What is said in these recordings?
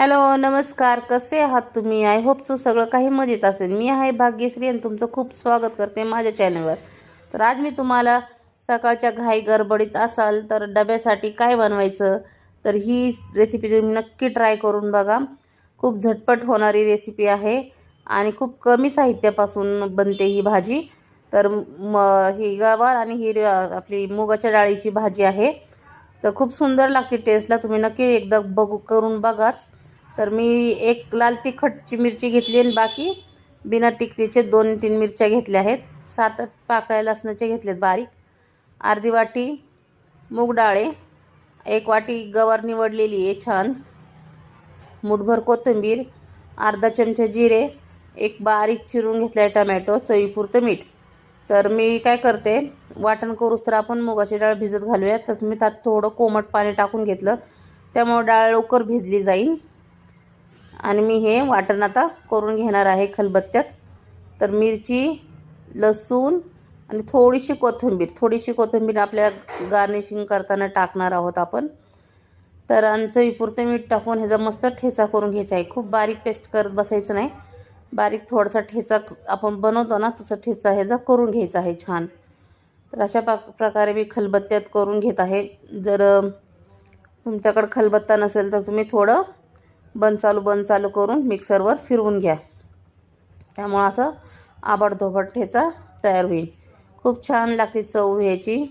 Hello नमस्कार. कसे आहात तुम्ही? आय होपचं सगळं काही मजेत असेल. मी आहे भाग्यश्री आणि तुमचं खूप स्वागत करते माझ्या चॅनलवर तर आज मी तुम्हाला सकाळच्या घाई गडबडीत असाल तर डब्यासाठी काय बनवायचं? तर ही रेसिपी तुम्ही नक्की ट्राय करून बघा. खूप झटपट होणारी रेसिपी आहे आणि खूप कमी साहित्यापासून बनते ही भाजी. तर म ही गवार आणि ही आपली मुगाच्या डाळीची भाजी आहे. तर खूप सुंदर लागते. टेस्टला तुम्ही नक्की एकदा बघू करून बघाच. तर मी एक लाल तिखटची मिरची घेतली आणि बाकी बिना टिकलीचे दोन तीन मिरच्या घेतल्या आहेत. सात पाकळ्या लसणाचे घेतलेत बारीक. अर्धी वाटी मूग डाळे एक वाटी गवार निवडलेली आहे छान. मुठभर कोथिंबीर अर्धा चमचा जिरे एक बारीक चिरून घेतला आहे टमॅटो चवीपुरतं मीठ. तर मी काय करते वाटण करूच तर आपण मुगाची डाळ भिजत घालूया. तर मी त्यात थोडं कोमट पाणी टाकून घेतलं. त्यामुळे डाळ लवकर भिजली जाईल. आणि मी हे वाटण आता करून घेणार आहे खलबत्त्यात. तर मिरची लसूण आणि थोडीशी कोथिंबीर. थोडीशी कोथिंबीर आपल्या गार्निशिंग करताना टाकणार आहोत आपण. तर आमचं चवीपुरतं मीठ टाकून ह्याचा मस्त ठेचा करून घ्यायचा आहे. खूप बारीक पेस्ट करत बसायचं नाही. बारीक थोडासा ठेचा आपण बनवतो ना तसं ठेचा ह्याचा करून घ्यायचा आहे छान. तर अशा पा प्रकारे मी खलबत्त्यात करून घेत आहे. जर तुमच्याकडं खलबत्ता नसेल तर तुम्ही थोडं बंद चालू बंद चालू करून मिक्सरवर फिरवून घ्या. त्यामुळं असं आबडधोबड ठेचा तयार होईल. खूप छान लागते चव ह्याची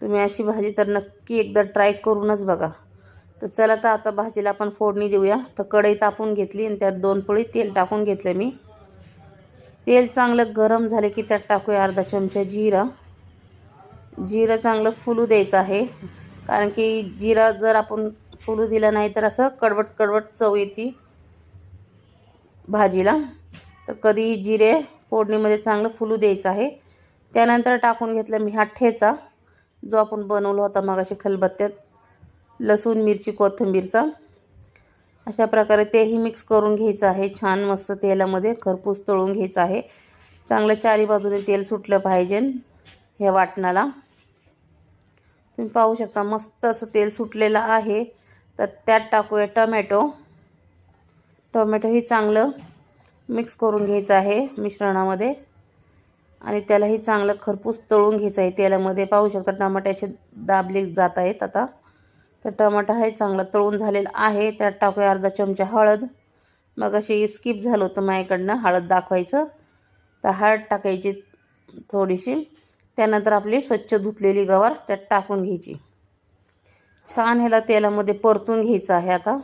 तुम्ही अशी भाजी तर नक्की एकदा ट्राय करूनच बघा. तर चला तर आता भाजीला आपण फोडणी देऊया. तर कढई तापून घेतली आणि त्यात दोन पोळी तेल टाकून घेतलं मी. तेल चांगलं गरम झाले की त्यात टाकूया अर्धा चमचा जिरा. जिरं चांगलं फुलू द्यायचं आहे. कारण की जिरा जर आपण फुलू दिला नाही तर असं कडवट कडवट चव येते भाजीला. तर कधी जिरे फोडणीमध्ये चांगलं फुलू द्यायचं आहे. त्यानंतर टाकून घेतला मी हा ठेचा जो आपण बनवला होता मग असे खलबत्त्यात. लसूण मिरची कोथिंबीरचा. अशा प्रकारे तेही मिक्स करून घ्यायचं आहे. छान मस्त तेलामध्ये खरपूस तळून घ्यायचं आहे. चांगलं चारी बाजूने तेल सुटलं पाहिजे ह्या वाटणाला. तुम्ही पाहू शकता मस्त असं तेल सुटलेलं आहे. तर त्यात टाकूया टमॅटो. टोमॅटोही चांगलं मिक्स करून घ्यायचं आहे मिश्रणामध्ये. आणि त्यालाही चांगलं खरपूस तळून घ्यायचं आहे. तेलामध्ये पाहू शकता टमाट्याचे दाबले जात आहेत आता. तर टमाटा हे चांगला तळून झालेला आहे. त्यात टाकूया अर्धा चमचा हळद. मग अशी स्किप झालं होतं माझ्याकडनं हळद दाखवायचं. तर हळद टाकायची थोडीशी. त्यानंतर आपली स्वच्छ धुतलेली गवार त्यात टाकून घ्यायची. छान ह्याला तेलामध्ये परतून घ्यायचं आहे आता.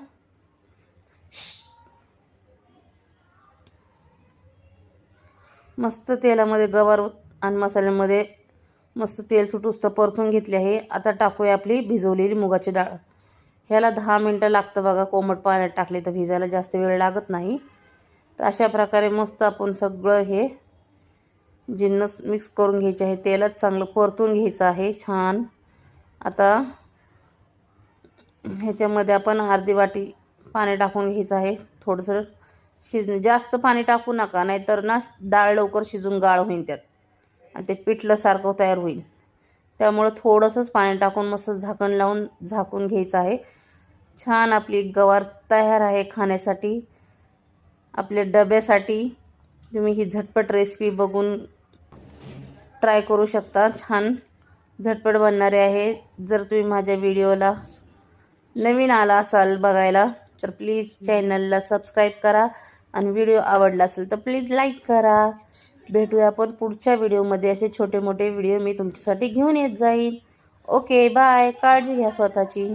मस्त तेलामध्ये गवार आणि मसाल्यामध्ये मस्त तेल सुटूस तर परतून घेतले आहे. आता टाकूया आपली भिजवलेली मुगाची डाळ. ह्याला दहा मिनटं लागतं बघा कोमट पाण्यात टाकले तर भिजायला जास्त वेळ लागत नाही. तर अशा प्रकारे मस्त आपण सगळं हे जिन्नस मिक्स करून घ्यायचे आहे. तेलात चांगलं परतून घ्यायचं आहे छान. आता ह्याच्यामध्ये आपण अर्धी वाटी पाणी टाकून घ्यायचं आहे. थोडंसं शिज जास्त पाणी टाकू नका नाहीतर ना डाळ लवकर शिजून गाळ होईल त्यात. आणि ते पिठलंसारखं तयार होईल. त्यामुळं थोडंसंच पाणी टाकून मस्त झाकण लावून झाकून घ्यायचं आहे. छान आपली गवार तयार आहे खाण्यासाठी. आपल्या डब्यासाठी तुम्ही ही झटपट रेसिपी बघून ट्राय करू शकता. छान झटपट बनणारे आहे. जर तुम्ही माझ्या व्हिडिओला नवीन आला असाल बघायला तर प्लीज चॅनलला सबस्क्राईब करा आणि व्हिडिओ आवडला असेल तर प्लीज लाईक करा. भेटूया आपण पुढच्या व्हिडिओमध्ये असे छोटे मोठे व्हिडिओ मी तुमच्यासाठी घेऊन येत जाईन. ओके बाय काळजी घ्या स्वतःची.